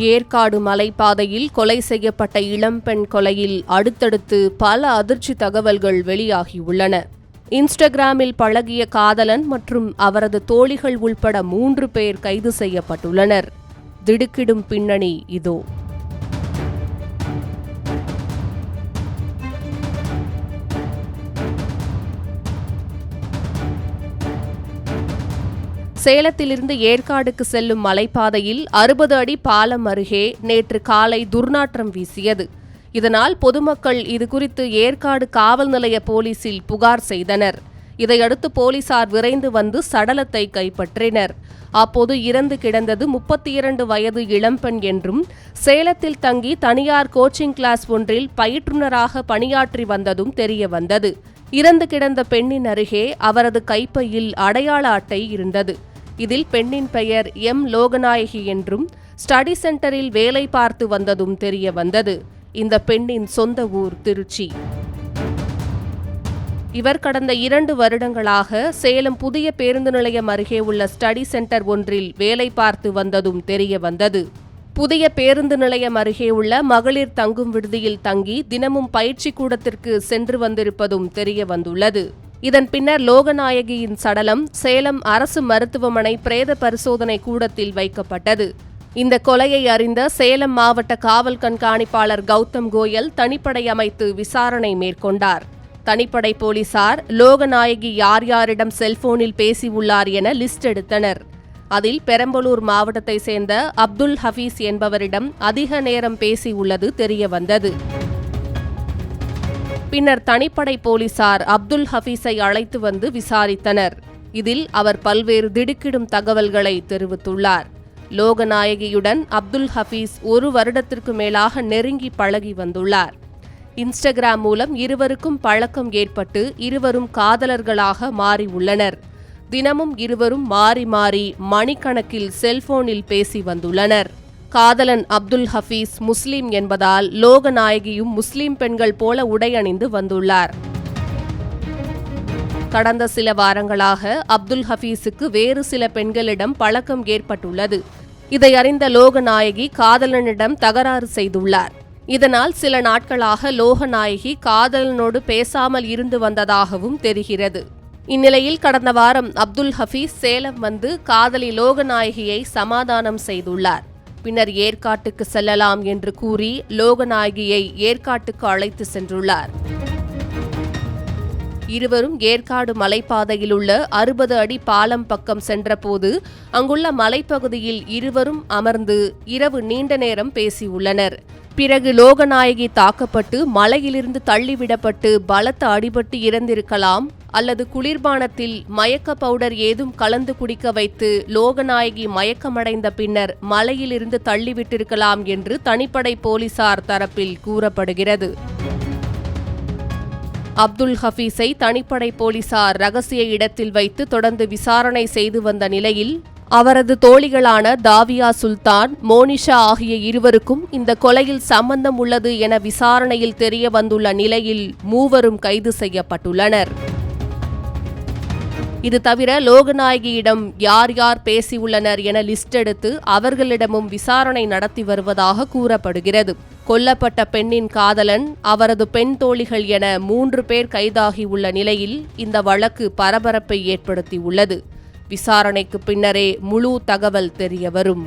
ஏற்காடு மலைப்பாதையில் கொலை செய்யப்பட்ட இளம்பெண் கொலையில் அடுத்தடுத்து பல அதிர்ச்சி தகவல்கள் வெளியாகியுள்ளன. இன்ஸ்டாகிராமில் பழகிய காதலன் மற்றும் அவரது தோழிகள் உள்பட மூன்று பேர் கைது செய்யப்பட்டுள்ளனர். திடுக்கிடும் பின்னணி இதோ. சேலத்திலிருந்து ஏற்காடுக்கு செல்லும் மலைப்பாதையில் அறுபது அடி பாலம் அருகே நேற்று காலை துர்நாற்றம் வீசியது. இதனால் பொதுமக்கள் இதுகுறித்து ஏற்காடு காவல் நிலைய போலீசில் புகார் செய்தனர். இதையடுத்து போலீசார் விரைந்து வந்து சடலத்தை கைப்பற்றினர். அப்போது இறந்து கிடந்தது முப்பத்தி இரண்டு வயது இளம்பெண் என்றும் சேலத்தில் தங்கி தனியார் கோச்சிங் கிளாஸ் ஒன்றில் பயிற்றுநராக பணியாற்றி வந்ததும் தெரியவந்தது இறந்து கிடந்த பெண்ணின் அருகே அவரது கைப்பையில் அடையாள அட்டை இருந்தது. இதில் பெண்ணின் பெயர் எம். லோகநாயகி என்றும் ஸ்டடி சென்டரில் வேலை பார்த்து வந்ததும் தெரிய வந்தது. இந்த பெண்ணின் சொந்த ஊர் திருச்சி. இவர் கடந்த இரண்டு வருடங்களாக சேலம் புதிய பேருந்து நிலையம் அருகே உள்ள ஸ்டடி சென்டர் ஒன்றில் வேலை பார்த்து வந்ததும் தெரிய வந்தது. புதிய பேருந்து நிலையம் அருகே உள்ள மகளிர் தங்கும் விடுதியில் தங்கி தினமும் பயிற்சி கூடத்திற்கு சென்று வந்திருப்பதும் தெரிய வந்துள்ளது. இதன் பின்னர் லோகநாயகியின் சடலம் சேலம் அரசு மருத்துவமனை பிரேத பரிசோதனை கூடத்தில் வைக்கப்பட்டது. இந்த கொலையை அறிந்த சேலம் மாவட்ட காவல் கண்காணிப்பாளர் கௌதம் கோயல் தனிப்படை அமைத்து விசாரணை மேற்கொண்டார். தனிப்படை போலீசார் லோகநாயகி யார் யாரிடம் செல்போனில் பேசியுள்ளார் என லிஸ்ட் எடுத்தனர். அதில் பெரம்பலூர் மாவட்டத்தை சேர்ந்த அப்துல் ஹபீஸ் என்பவரிடம் அதிக நேரம் பேசியுள்ளது தெரியவந்தது. பின்னர் தனிப்படை போலீசார் அப்துல் ஹபீஸை அழைத்து வந்து விசாரித்தனர். இதில் அவர் பல்வேறு திடுக்கிடும் தகவல்களை தெரிவித்துள்ளார். லோகநாயகியுடன் அப்துல் ஹபீஸ் ஒரு வருடத்திற்கு மேலாக நெருங்கி பழகி வந்துள்ளார். இன்ஸ்டாகிராம் மூலம் இருவருக்கும் பழக்கம் ஏற்பட்டு இருவரும் காதலர்களாக மாறி உள்ளனர். தினமும் இருவரும் மாறி மாறி மணிக்கணக்கில் செல்போனில் பேசி வந்துள்ளனர். காதலன் அப்துல் ஹபீஸ் முஸ்லீம் என்பதால் லோகநாயகியும் முஸ்லீம் பெண்கள் போல உடை அணிந்து வந்துள்ளார். கடந்த சில வாரங்களாக அப்துல் ஹபீஸுக்கு வேறு சில பெண்களிடம் பழக்கம் ஏற்பட்டுள்ளது. இதை அறிந்த லோகநாயகி காதலனிடம் தகராறு செய்துள்ளார். இதனால் சில நாட்களாக லோகநாயகி காதலனோடு பேசாமல் இருந்து வந்ததாகவும் தெரிகிறது. இந்நிலையில் கடந்த வாரம் அப்துல் ஹபீஸ் சேலம் வந்து காதலி லோகநாயகியை சமாதானம் செய்துள்ளார். பின்னர் ஏற்காட்டுக்கு செல்லலாம் என்று கூறி லோகநாயகியை ஏற்காட்டுக்கு அழைத்து சென்றுள்ளார். இருவரும் ஏற்காடு மலைப்பாதையில் உள்ள அறுபது அடி பாலம் பக்கம் சென்றபோது அங்குள்ள மலைப்பகுதியில் இருவரும் அமர்ந்து இரவு நீண்ட நேரம் பேசியுள்ளனர். பிறகு லோகநாயகி தாக்கப்பட்டு மலையிலிருந்து தள்ளிவிடப்பட்டு பலத்த அடிபட்டு இறந்திருக்கலாம் அல்லது குளிர்பானத்தில் மயக்க பவுடர் ஏதும் கலந்து குடிக்க வைத்து லோகநாயகி மயக்கமடைந்த பின்னர் மலையிலிருந்து தள்ளிவிட்டிருக்கலாம் என்று தனிப்படை போலீசார் தரப்பில் கூறப்படுகிறது. அப்துல் ஹபீஸை தனிப்படை போலீசார் ரகசிய இடத்தில் வைத்து தொடர்ந்து விசாரணை செய்து வந்த நிலையில் அவரது தோழிகளான தாவியா சுல்தான் மோனிஷா ஆகிய இருவருக்கும் இந்த கொலையில் சம்பந்தம் உள்ளது என விசாரணையில் தெரிய வந்துள்ள நிலையில் மூவரும் கைது செய்யப்பட்டுள்ளனர். இது தவிர லோகநாயகியிடம் யார் யார் பேசியுள்ளனர் என லிஸ்ட் எடுத்து அவர்களிடமும் விசாரணை நடத்தி வருவதாக கூறப்படுகிறது. கொல்லப்பட்ட பெண்ணின் காதலன் அவரது பெண் தோழிகள் என மூன்று பேர் கைதாகியுள்ள நிலையில் இந்த வழக்கு பரபரப்பை ஏற்படுத்தியுள்ளது விசாரணைக்கு பின்னரே முழு தகவல் தெரியவரும்